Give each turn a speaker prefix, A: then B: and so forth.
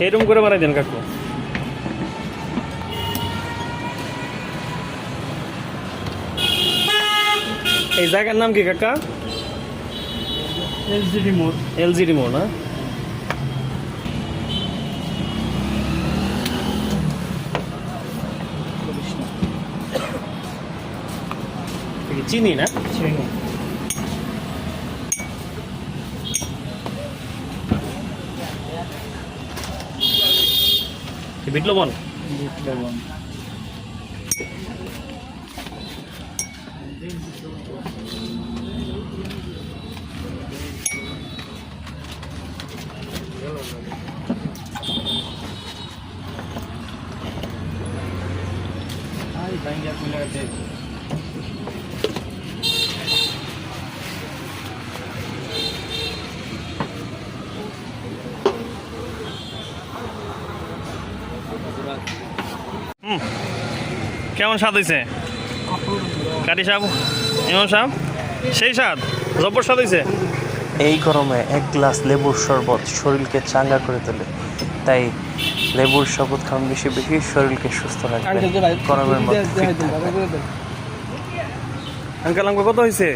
A: সেইরকম করে বানাই দেন কাকু। এই জায়গার নাম কি কাকা?
B: LGD mode.
A: এলজিডি মোড় না? চিনি না?
B: চিনি।
A: বিট লবণ?
B: বিট লবণ। Ay, ভাঙ্গা কুলা
A: কেমন স্বাদ হয়েছে কাটি সাহেব ইমাম সাহেব সেই স্বাদ জব্বর স্বাদ হয়েছে
C: এই গরমে এক গ্লাস লেবুর শরবত শরীরকে চাঙ্গা করে তোলে। তাই লেবুর শরবত খাওয়ান বেশি বেশি শরীরকে সুস্থ রাখবে। গরমের মধ্যে
A: আঙ্কাল আঙ্কা কত হয়েছে